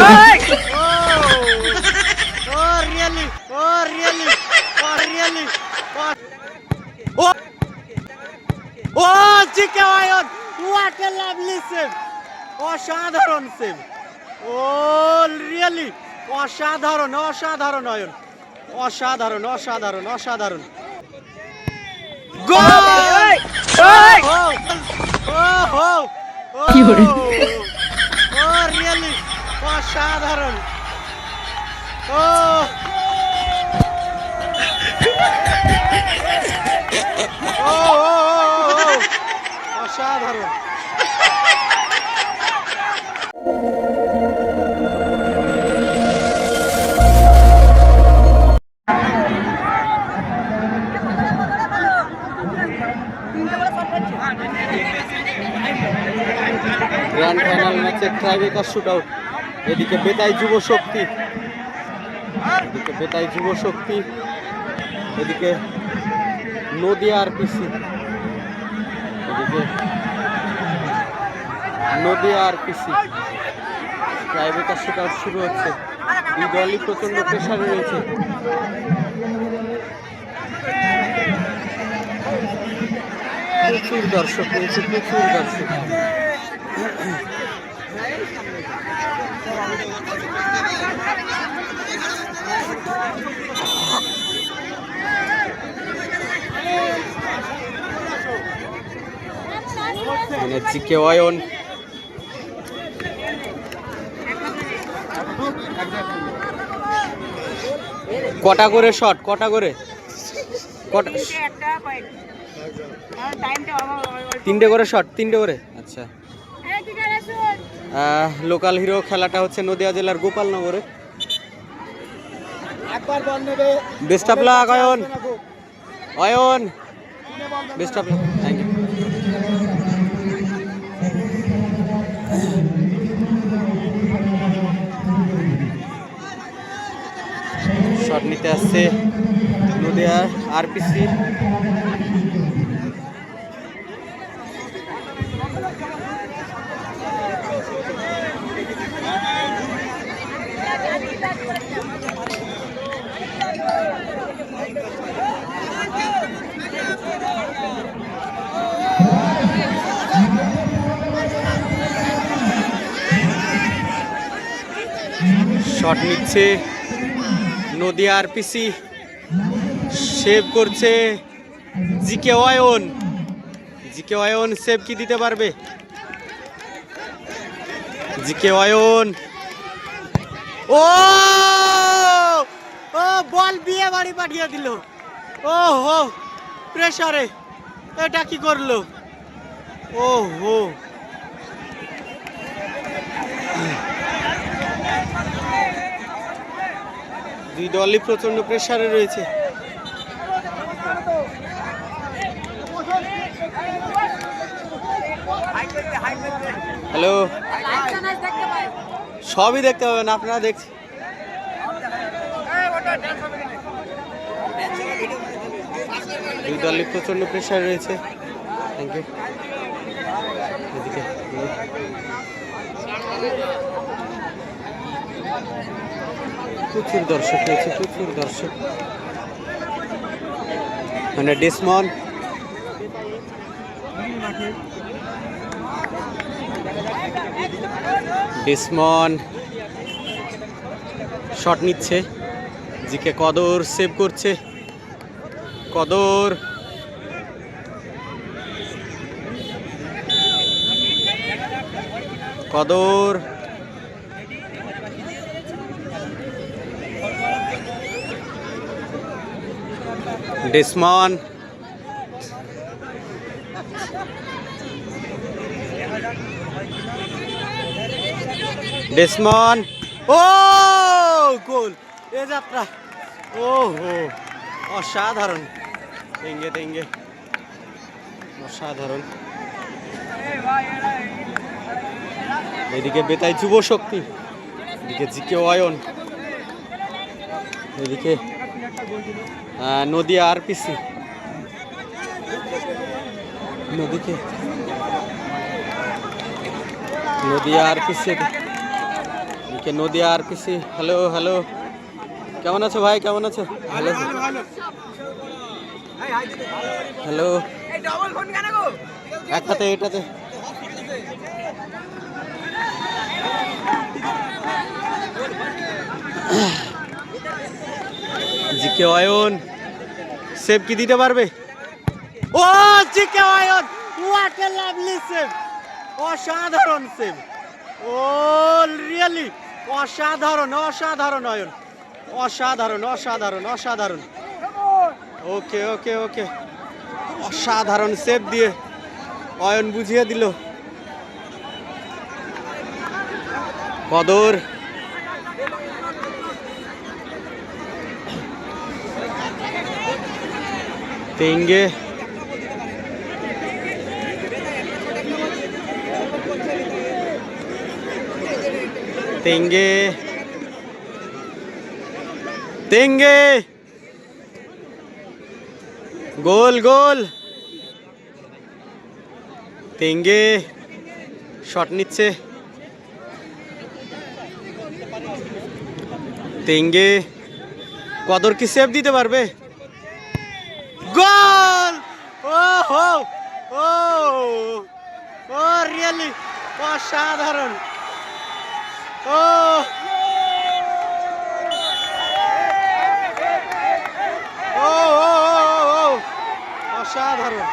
Oh, really? Oh, really? Oh, really? Oh, oh, oh, what a lovely save অসাধারণ save ও really অসাধারণ অসাধারণ অয়ন অসাধারণ অসাধারণ অসাধারণ! গোল? ও রিয়েলি অসাধারণ। ও। অসাধারণ। গ্র্যান্ড ফাইনাল ম্যাচের ট্রাইবেকার শুট আউট এদিকে বেতাই যুব শক্তি। এদিকে বেতাই যুব শক্তি, এদিকে নদিয়া আরপিসি। এদিকে নদিয়া আরপিসি। শুট আউট শুরু হচ্ছে। দুই দলই প্রচণ্ড প্রেশারে রয়েছে। প্রচুর দর্শক রয়েছে প্রচুর দর্শক। মানে জিকে অয়ন কটা করে শট কটা করে? কটা তিনটে করে শট তিনটে করে? আচ্ছা। লোকাল হিরো খেলাটা হচ্ছে নদিয়া জেলার গোপালনগরে। Best of luck Ayan. Ayan. Best of luck thank you shot নিতে আসছে নদিয়া আরপিসি শট নিচ্ছে নদিয়া আরপিসি। সেভ করছে GK Ayan. GK Ayan save কি দিতে পারবে? জিকে অয়ন। ও! ও, বল, বিয়ে বাড়ি পাঠিয়ে দিল। ও হো, প্রেসারে, এটা কি করল? ও হো। দুই দলই প্রচণ্ড প্রেসারে রয়েছে। হ্যালো। সবই দেখতে পাবেন, আপনারা দেখছি। দুই দলই প্রচণ্ড প্রেসার রয়েছে। থ্যাংক ইউ প্রচুর দর্শক রয়েছে, প্রচুর দর্শক। মানে ডিসমন ডিসমন শট নিচ্ছে। জিকে কদর সেভ করছে। কদর। কদর। ডিসমন ডিসমন ও গোল। এ যাত্রা। ও হো অসাধারণ। তেঙ্গে তেঙ্গে অসাধারণ। এদিকে বেতাই যুব শক্তি, এদিকে জিকে অয়ন, এদিকে নদিয়া আরপিসি। নদীকে। নদিয়া আরপিসি কে Nadia R PC hello hello কেমন আছো ভাই? কেমন আছো? ভালো হ্যালো একটাতে এটাতে জিকে অয়ন। সেভ কি দিতে পারবে? ও GK Ayan. What a lovely save অসাধারণ সেভ ও রিয়েলি অসাধারণ অসাধারণ অয়ন অসাধারণ অসাধারণ অসাধারণ। ওকে ওকে ওকে। অসাধারণ সেভ দিয়ে অয়ন বুঝিয়ে দিল। কদর। তেঙ্গে তেঙ্গে। তেঙ্গে। গোল গোল। তেঙ্গে। শট নিচ্ছে। তেঙ্গে। কদর কি সেভ দিতে পারবে? গোল! ও হো ও! ও, রিয়েলি, অসাধারণ। ও ও ও ও, ও অসাধারণ